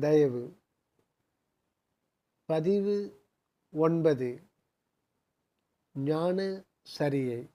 தயவு. பதிவு ஒன்பது. ஞான சரியை.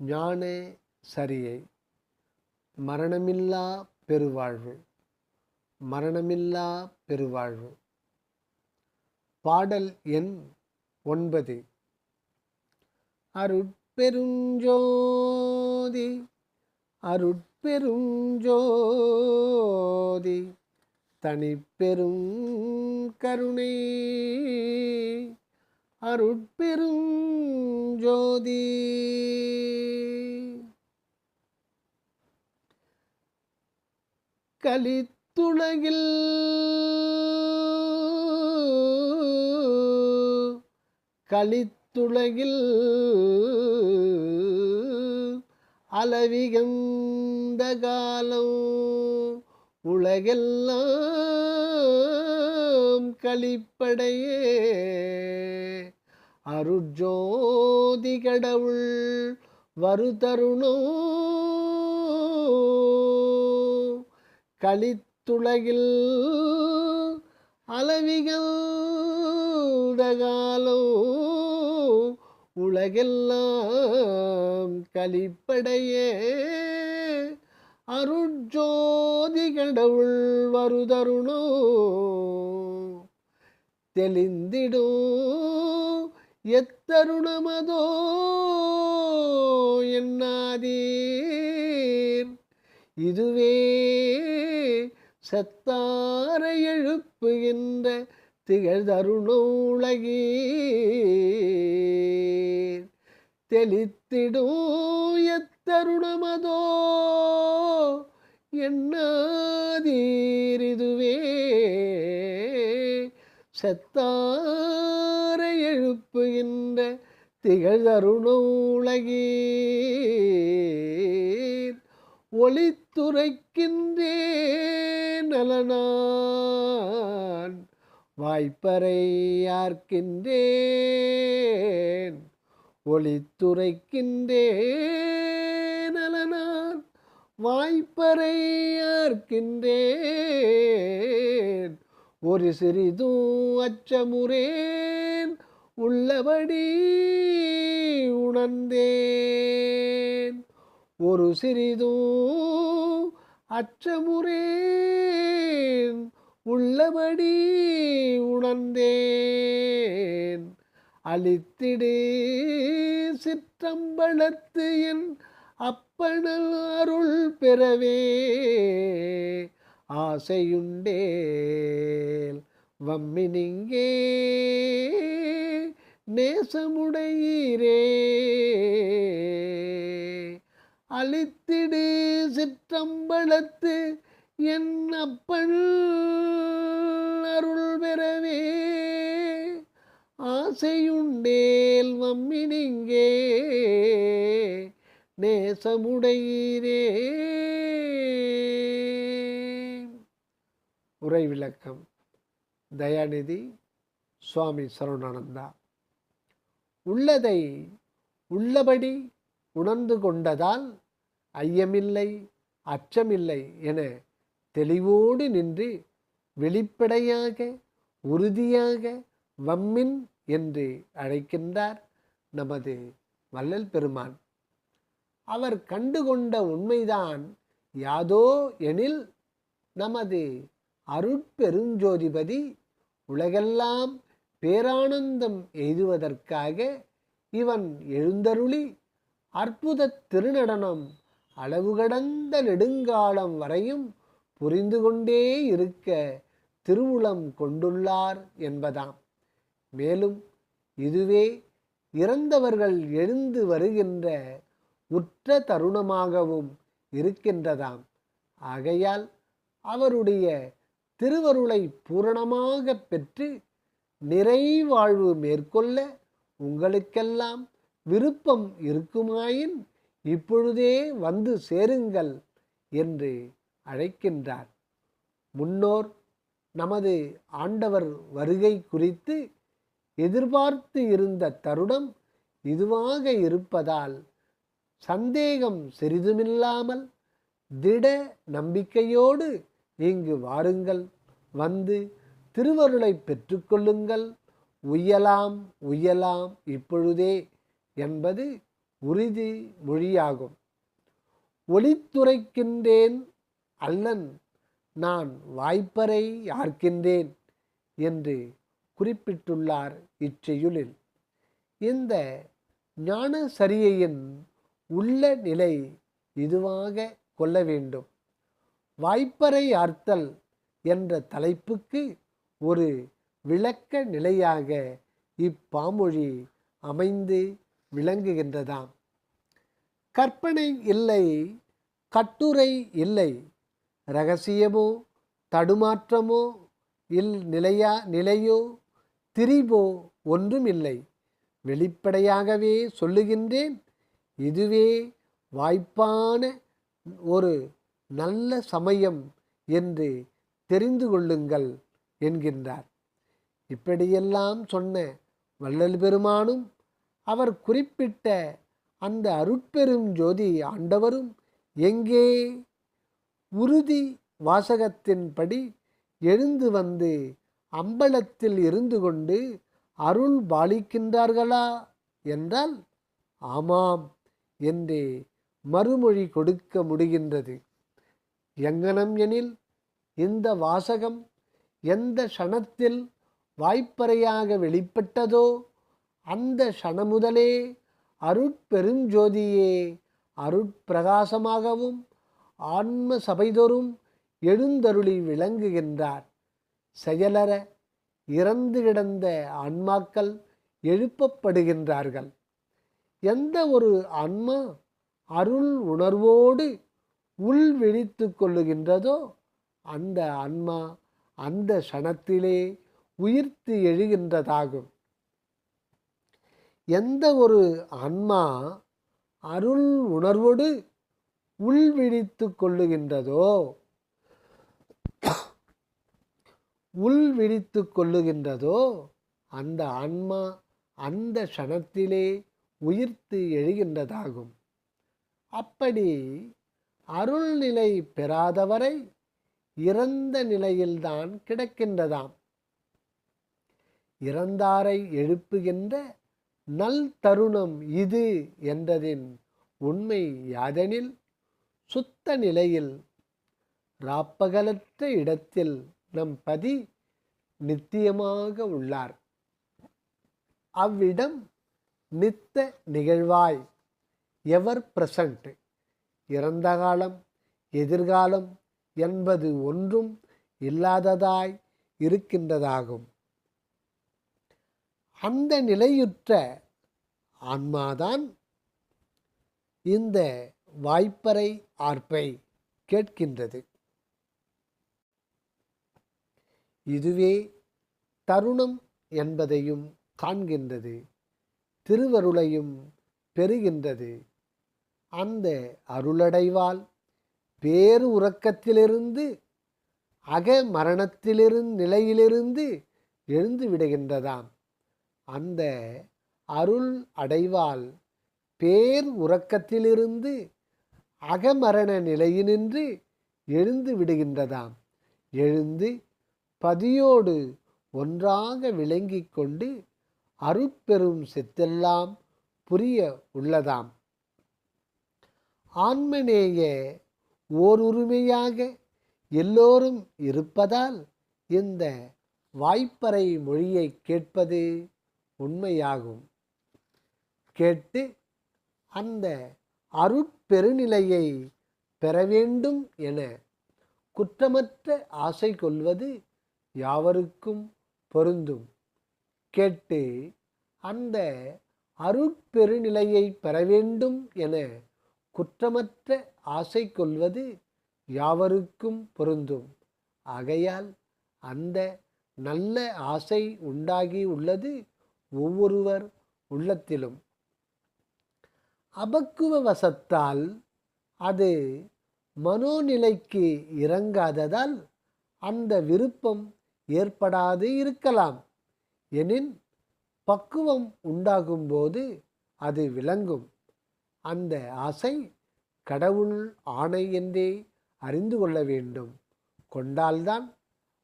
ஞான சரியை. மரணமில்லா பெருவாழ்வு. மரணமில்லா பெருவாழ்வு. பாடல் எண் ஒன்பது. அருட்பெருஞ்சோதி. அருட்பெருஞ்சோதி. தனி பெரும் கருணை. அருட்பெரும் ஜோதி. கலித்துலகில் கலித்துலகில் அளவிகந்த காலம். உலகெல்லாம் கழிப்படையே அருஜோதி கடவுள் வருதருணோ. கலித்துலகில் அளவிகந்த காலோ உலகெல்லாம் கழிப்படையே அருட்ஜோதி கடவுள் வருதருணோ தெளிந்திடும் எத்தருணமதோ என்னாதீர் இதுவே சத்தார எழுப்புகின்ற திகழ்தருணோ உலகீர் தெளித்திடோ எத்த தருணமதோ? இதுவே சத்தார எழுப்புகின்ற திகழ் தருண உலகீர் ஒளித்துரைக்கின்றே நலனான். வாய்ப்பறை யார்க்கின்றேன் ஒளித்துரைக்கின்றேன் நலனான் வாய்ப்பறை யார்க்கின்றேன் ஒரு சிறிதும் அச்சமுறேன் உள்ளபடி உணர்ந்தேன். ஒரு சிறிதும் அச்சமுறேன் உள்ளபடி உணர்ந்தேன். அழித்திடு சிற்றம்பலத்து என் அப்பனல் அருள் பெறவே. ஆசையுண்டேல் வம்மினிங்கே நேசமுடையீரே. அழித்திடு சிற்றம்பலத்து என் அப்பன் அருள் பெறவே. ஆசையுண்டேல் வம்மினிங்கே நேசமுடையீரே. உரை விளக்கம் தயாநிதி சுவாமி சரவணானந்தா. உள்ளதை உள்ளபடி உணர்ந்து கொண்டதால் ஐயமில்லை அச்சமில்லை என தெளிவோடு நின்று வெளிப்படையாக உறுதியாக வம்மின் என்று அழைக்கின்றார் நமது வள்ளல் பெருமான். அவர் கண்டுகொண்ட உண்மைதான் யாதோ எனில் நமது அருட்பெருஞ்சோதிபதி உலகெல்லாம் பேரானந்தம் எய்துவதற்காக இவன் எழுந்தருளி அற்புத திருநடனம் அளவு கடந்த நெடுங்காலம் வரையும் புரிந்து கொண்டே இருக்க திருவுளம் கொண்டுள்ளார் என்பதாம். மேலும் இதுவே இறந்தவர்கள் எழுந்து வருகின்ற உற்ற தருணமாகவும் இருக்கின்றதாம். ஆகையால் அவருடைய திருவருளை பூரணமாக பெற்று நிறைவாழ்வு மேற்கொள்ள உங்களுக்கெல்லாம் விருப்பம் இருக்குமாயின் இப்பொழுதே வந்து சேருங்கள் என்று அழைக்கின்றார். முன்னோர் நமது ஆண்டவர் வருகை குறித்து எதிர்பார்த்து இருந்த தருணம் இதுவாக இருப்பதால் சந்தேகம் சிறிதுமில்லாமல் திட நம்பிக்கையோடு இங்கு வாருங்கள். வந்து திருவருளை பெற்றுக்கொள்ளுங்கள். உய்யலாம் உய்யலாம் இப்பொழுதே என்பது உறுதி மொழியாகும். ஒளித்துரைக்கின்றேன் அல்லன் நான் வாய்ப்பறை யார்க்கின்றேன் என்று குறிப்பிட்டுள்ளார் இச்செயுளில் இந்த ஞான சரியையின் உள்ள நிலை இதுவாக கொள்ள வேண்டும். வாய்ப்பறை ஆர்த்தல் என்ற தலைப்புக்கு ஒரு விளக்க நிலையாக இப்பாமொழி அமைந்து விளங்குகின்றதாம். கற்பனை இல்லை கட்டுரை இல்லை ரகசியமோ தடுமாற்றமோ இல் நிலையா நிலையோ திரிபோ ஒன்றும் இல்லை வெளிப்படையாகவே சொல்லுகின்றேன் இதுவே வாய்ப்பான ஒரு நல்ல சமயம் என்று தெரிந்து கொள்ளுங்கள் என்கின்றார். இப்படியெல்லாம் சொன்ன வள்ளல் பெருமானும் அவர் குறிப்பிட்ட அந்த அருட்பெரும் ஜோதி ஆண்டவரும் எங்கே? உறுதி வாசகத்தின்படி எழுந்து வந்து அம்பலத்தில் இருந்து கொண்டு அருள் பாலிக்கின்றார்களா? என்றால் ஆமாம் என்றே மறுமொழி கொடுக்க முடிகின்றது. எங்கனம் எனில் இந்த வாசகம் எந்த க்ஷணத்தில் வாய்ப்பறையாக வெளிப்பட்டதோ அந்த க்ஷணமுதலே அருட்பெருஞ்சோதியே அருட்பிரகாசமாகவும் ஆன்ம சபைதொறும் எழுந்தருளி விளங்குகின்றார். செயலற இறந்து கிடந்த ஆன்மாக்கள் எழுப்பப்படுகின்றார்கள். எந்த ஒரு ஆன்மா அருள் உணர்வோடு உள் விழித்து கொள்ளுகின்றதோ அந்த ஆன்மா அந்த க்ஷணத்திலே உயிர்த்து எழுகின்றதாகும். எந்த ஒரு ஆன்மா அருள் உணர்வோடு உள் விழித்து கொள்ளுகின்றதோ உள் விழித்து கொள்ளுகின்றதோ அந்த ஆன்மா அந்த க்ஷணத்திலே உயிர்த்து எழுகின்றதாகும். அப்படி அருள்நிலை பெறாதவரை இறந்த நிலையில்தான் கிடக்கின்றதாம். இறந்தாரை எழுப்புகின்ற நல் தருணம் இது என்றதின் உண்மை யாதெனில் சுத்த நிலையில் ராப்பகலற்ற இடத்தில் நம் பதி நித்தியமாக உள்ளார். அவ்விடம் நித்த நிகழ்வாய் எவர் பிரசன்ட்? இறந்த காலம் எதிர்காலம் என்பது ஒன்றும் இல்லாததாய் இருக்கின்றதாகும். அந்த நிலையுற்ற ஆன்மாதான் இந்த வாய்ப்பறை ஆர்ப்பை கேட்கின்றது. இதுவே தருணம் என்பதையும் காண்கின்றது திருவருளையும் பெறுகின்றது. அந்த அருளடைவால் பேரு உறக்கத்திலிருந்து அக மரணத்திலிருந்து நிலையிலிருந்து எழுந்து விடுகின்றதாம். அந்த அருள் அடைவால் பேர் உறக்கத்திலிருந்து அகமரண நிலையினின்று எழுந்து விடுகின்றதாம். எழுந்து பதியோடு ஒன்றாக விளங்கி கொண்டு அருட்பெரும் செத்தெல்லாம் புரிய உள்ளதாம். ஆன்மநேய ஓருரிமையாக எல்லோரும் இருப்பதால் இந்த வாய்ப்பறை மொழியை கேட்பது உண்மையாகும். கேட்டு அந்த அருட்பெருநிலையை பெற வேண்டும் என குற்றமற்ற ஆசை கொள்வது யாவருக்கும் பொருந்தும். கேட்டு அந்த அருட்பெருநிலையை பெற வேண்டும் என குற்றமற்ற ஆசை கொள்வது யாவருக்கும் பொருந்தும். ஆகையால் அந்த நல்ல ஆசை உண்டாகி உள்ளது ஒவ்வொருவர் உள்ளத்திலும். அபக்குவ வசத்தால் அது மனோநிலைக்கு இறங்காததால் அந்த விருப்பம் ஏற்படாது இருக்கலாம். எனின் பக்குவம் உண்டாகும்போது அது விளங்கும். அந்த ஆசை கடவுள் ஆணை என்றே அறிந்து கொள்ள வேண்டும். கொண்டால்தான்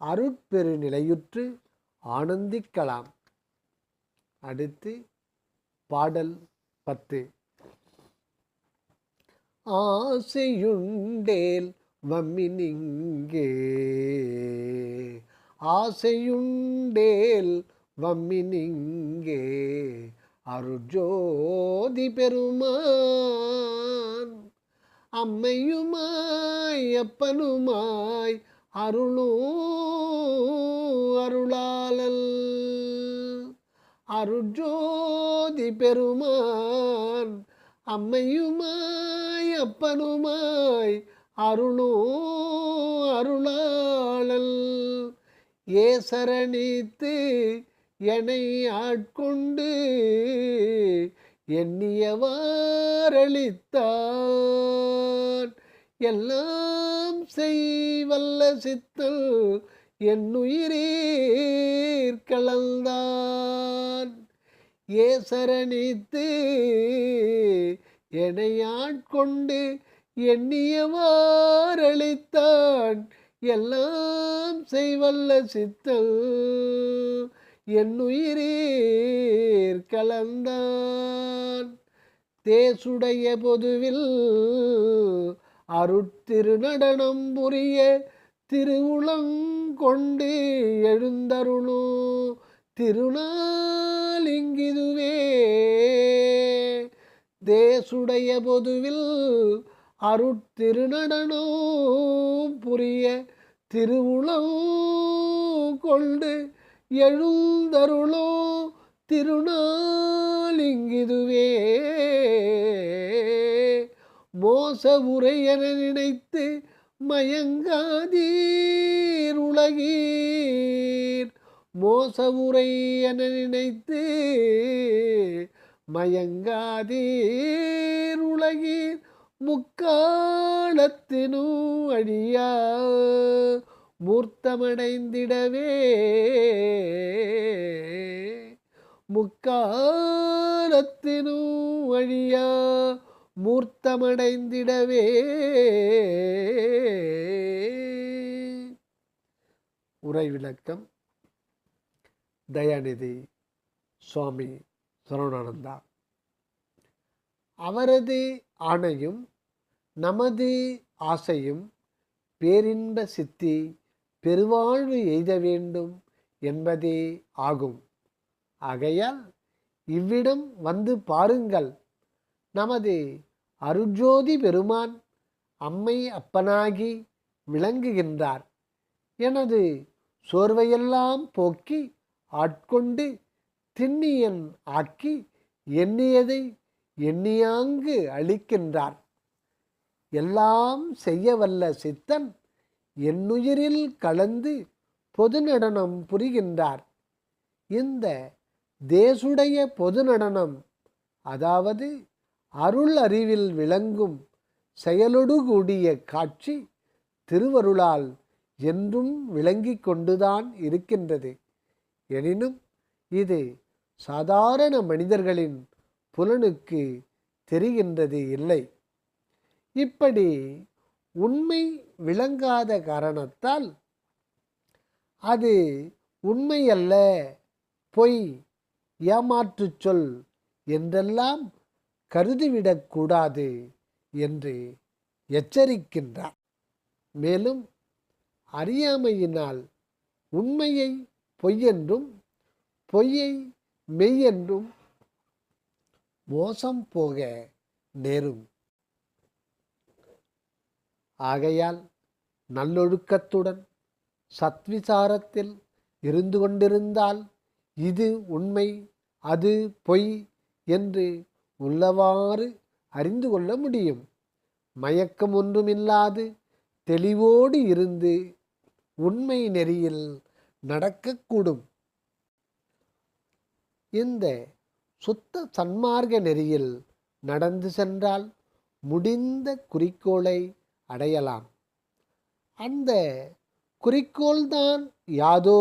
அருட்பெரு நிலையுற்று ஆனந்திக்கலாம். அடுத்து பாடல் பத்து. ஆசையுண்டேல் வம்மினிங்கே. ஆசையுண்டேல் வம்மினிங்கே. அருஜோதி பெருமான் அம்மையுமாய் அப்பனுமாய் அருளும் அருளாளல். அருஜோதி பெருமான் அம்மையுமாய் அப்பனுமாய் அருளும் அருளாளல். ஏசரணித்து என்னை ஆட்கொண்டு எண்ணியவாரளித்தான் எல்லாம் செய்வல்ல சித்தல் என்னுயிரீர் கலந்தான் ஏசரணித்து என்னை ஆட்கொண்டு எண்ணியவாரளித்தான் எல்லாம் செய்வல்ல சித்தல். என்னுயிரீர் கலந்தான். தேசுடைய பொதுவில் அருட்திருநடனம் புரிய திருவுளங்கொண்டு எழுந்தருளும் திருநாள் இங்கிதுவே. தேசுடைய பொதுவில் அருட்திருநடனம் புரிய திருவுளம் கொண்டு எழுந்தருளோ திருநாளிங்கிதுவே. மோச உரை என நினைத்து மயங்காதீர் உலகீர். மோச உரை என நினைத்து மயங்காதீர் உலகீர். முக்காலத்தினும் அழியா மூர்த்தமடைந்திடவே. முக்காலத்தினும் அழியா மூர்த்தமடைந்திடவே. உரை விளக்கம் தயாநிதி சுவாமி சரவணானந்தா. அவரது ஆணையும் நமது ஆசையும் பேரின்ப சித்தி பெருவாழ்வு எய்த வேண்டும் என்பதே ஆகும். ஆகையால் இவ்விடம் வந்து பாருங்கள். நமது அருஜோதி பெருமான் அம்மை அப்பனாகி விளங்குகின்றார். எனது சோர்வையெல்லாம் போக்கி ஆட்கொண்டு திண்ணியன் ஆக்கி எண்ணியதை எண்ணியாங்கு அளிக்கின்றார். எல்லாம் செய்ய வல்ல சித்தன் என்னுயிரில் கலந்து பொது நடனம் புரிகின்றார். இந்த தேசுடைய பொது நடனம் அதாவது அருள் அறிவில் விளங்கும் செயலொடு கூடிய காட்சி திருவருளால் என்றும் விளங்கிக் கொண்டுதான் இருக்கின்றது. எனினும் இது சாதாரண மனிதர்களின் புலனுக்கு தெரிகின்றது இல்லை. இப்படி உண்மை விளங்காத காரணத்தால் அது உண்மையல்ல. பொய் ஏமாற்றுச் சொல் என்றெல்லாம் கருதிவிடக்கூடாது என்று எச்சரிக்கின்றார். மேலும் அறியாமையினால் உண்மையை பொய்யென்றும் பொய்யை மெய்யென்றும் மோசம் போக நேரும். ஆகையால் நல்லொழுக்கத்துடன் சத்விசாரத்தில் இருந்து கொண்டிருந்தால் இது உண்மை அது பொய் என்று உள்ளவாறு அறிந்து கொள்ள முடியும். மயக்கம் ஒன்றுமில்லாது தெளிவோடு இருந்து உண்மை நெறியில் நடக்கக்கூடும். இந்த சுத்த சன்மார்க்க நெறியில் நடந்து சென்றால் முடிந்த குறிக்கோளை அடையலாம். அந்த குறிக்கோள்தான் யாதோ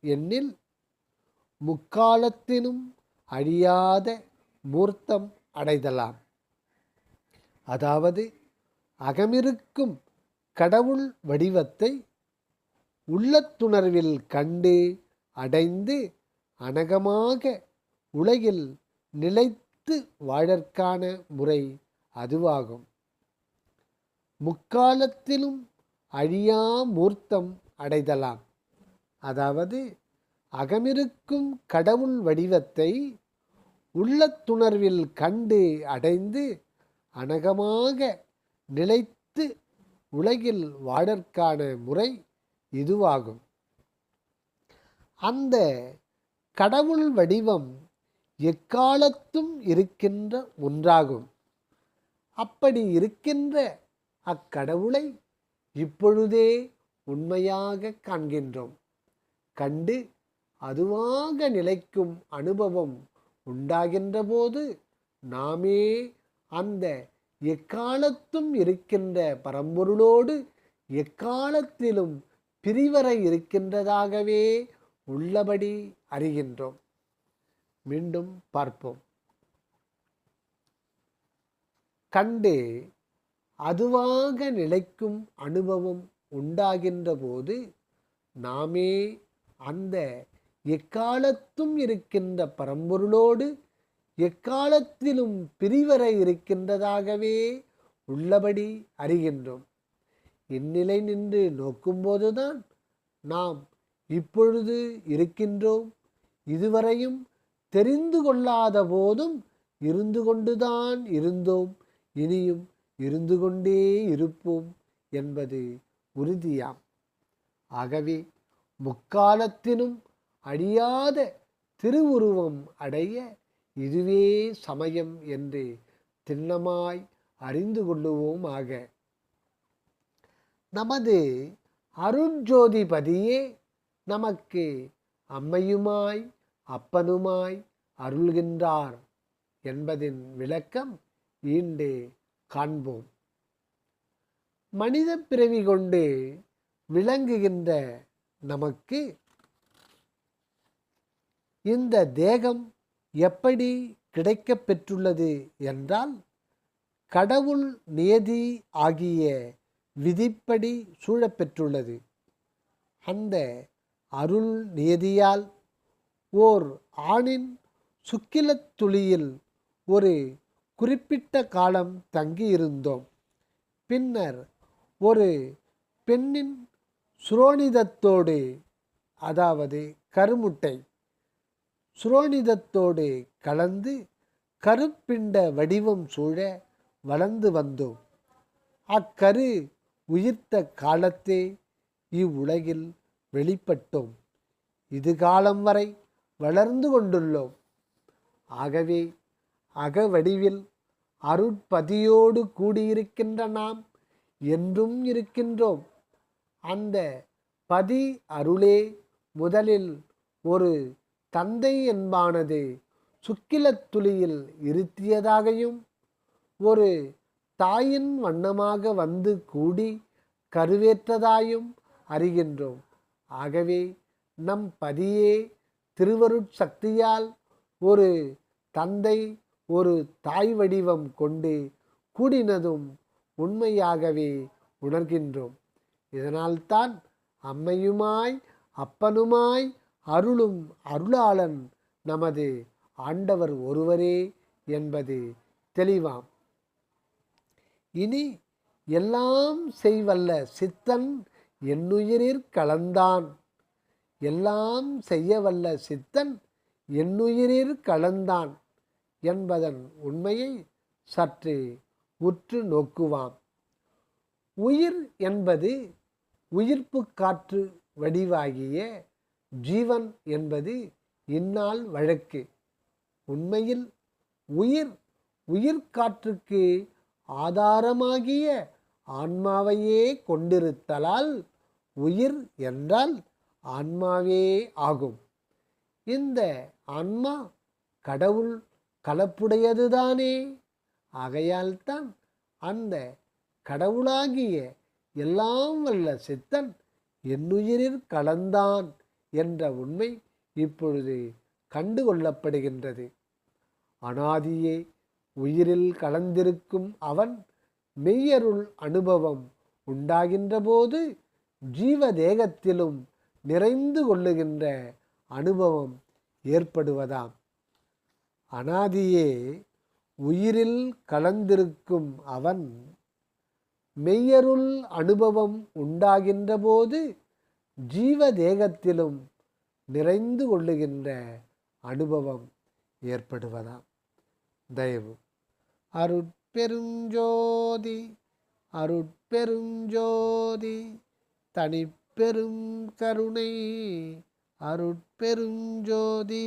எண்ணில் முக்காலத்தினும் அழியாத மூர்த்தம் அடைதலாம். அதாவது அகமிருக்கும் கடவுள் வடிவத்தை உள்ளத்துணர்வில் கண்டு அடைந்து அனகமாக உலகில் நிலைத்து வாழற்கான முறை அதுவாகும். முக்காலத்திலும் அழியா மூர்த்தம் அடைதலாம். அதாவது அகமிருக்கும் கடவுள் வடிவத்தை உள்ளத்துணர்வில் கண்டு அடைந்து அனகமாக நிலைத்து உலகில் வாழற்கான முறை இதுவாகும். அந்த கடவுள் வடிவம் எக்காலத்தும் இருக்கின்ற ஒன்றாகும். அப்படி இருக்கின்ற அக்கடவுளை இப்பொழுதே உண்மையாக காண்கின்றோம். கண்டு அதுவாக நிலைக்கும் அனுபவம் உண்டாகின்ற போது நாமே அந்த எக்காலத்தும் இருக்கின்ற பரம்பொருளோடு எக்காலத்திலும் பிரிவர இருக்கின்றதாகவே உள்ளபடி அறிகின்றோம். மீண்டும் பார்ப்போம். கண்டு அதுவாக நிலைக்கும் அனுபவம் உண்டாகின்ற போது நாமே அந்த எக்காலத்தும் இருக்கின்ற பரம்பொருளோடு எக்காலத்திலும் பிரிவர இருக்கின்றதாகவே உள்ளபடி அறிகின்றோம். இந்நிலை நின்று நோக்கும்போதுதான் நாம் இப்பொழுது இருக்கின்றோம். இதுவரையும் தெரிந்து கொள்ளாத போதும் இருந்து கொண்டுதான் இருந்தோம். இனியும் இருந்து கொண்டே இருப்போம் என்பது உறுதியாம். ஆகவே முக்காலத்தினும் அழியாத திருவுருவம் அடைய இதுவே சமயம் என்று திண்ணமாய் அறிந்து கொள்ளுவோமாக. நமது அருட்ஜோதிபதியே நமக்கு அம்மையுமாய் அப்பனுமாய் அருள்கின்றார் என்பதின் விளக்கம் ஈண்டு காண்போம். மனித பிறவி கொண்டு விளங்குகின்ற நமக்கு இந்த தேகம் எப்படி கிடைக்கப் பெற்றுள்ளது என்றால் கடவுள் நியதி ஆகிய விதிப்படி சூழப்பெற்றுள்ளது அந்த அருள் நியதியால் ஓர் ஆணின் சுக்கிலத் துளியில் ஒரு குறிப்பிட்ட காலம் தங்கியிருந்தோம். பின்னர் ஒரு பெண்ணின் சுரோனிதத்தோடு அதாவது கருமுட்டை சுரோனிதத்தோடு கலந்து கருப்பிண்ட வடிவம் சூழ வளர்ந்து வந்தோம். அக்கரு உயிர்த்த காலத்தே இவ்வுலகில் வெளிப்பட்டோம். இது காலம் வரை வளர்ந்து கொண்டுள்ளோம். ஆகவே அகவடிவில் அருட்பதியோடு கூடியிருக்கின்ற நாம் என்றும் இருக்கின்றோம். அந்த பதி அருளே முதலில் ஒரு தந்தை என்பானது சுக்கிலத்துளியில் இருத்தியதாகையும் ஒரு தாயின் வண்ணமாக வந்து கூடி கருவேற்றதாயும் அறிகின்றோம். ஆகவே நம் பதியே திருவருட்சக்தியால் ஒரு தந்தை ஒரு தாய் வடிவம் கொண்டு கூடினதும் உண்மையாகவே உணர்கின்றோம். இதனால்தான் அம்மையுமாய் அப்பனுமாய் அருளும் அருளாளன் நமது ஆண்டவர் ஒருவரே என்பது தெளிவாம். இனி எல்லாம் செய்வல்ல சித்தன் என்னுயிரிற் கலந்தான். எல்லாம் செய்யவல்ல சித்தன் என்னுயிரிற் கலந்தான். என்பதன் உண்மையை சற்று உற்று நோக்குவாம். உயிர் என்பது உயிர்ப்பு காற்று வடிவாகிய ஜீவன் என்பது இந்நாள் வழக்கு. உண்மையில் உயிர் உயிர்காற்றுக்கு ஆதாரமாகிய ஆன்மாவையே கொண்டிருத்தலால் உயிர் என்றால் ஆன்மாவே ஆகும். இந்த ஆன்மா கடவுள் கலப்புடையதுதானே? ஆகையால்தான் அந்த கடவுளாகிய எல்லாம் வல்ல சித்தன் என்னுயிரில் கலந்தான் என்ற உண்மை இப்பொழுது கண்டு கொள்ளப்படுகின்றது அனாதியே உயிரில் கலந்திருக்கும் அவன் மெய்யருள் அனுபவம் உண்டாகின்றபோது ஜீவதேகத்திலும் நிறைந்து கொள்ளுகின்ற அனுபவம் ஏற்படுவதாம். அனாதியே உயிரில் கலந்திருக்கும் அவன் மெய்யருள் அனுபவம் உண்டாகின்றபோது ஜீவ தேகத்திலும் நிறைந்து கொள்ளுகின்ற அனுபவம் ஏற்படுவதாம். தயவு. அருட்பெருஞ்சோதி அருட்பெருஞ்சோதி தனிப்பெரும் கருணை அருட்பெருஞ்சோதி.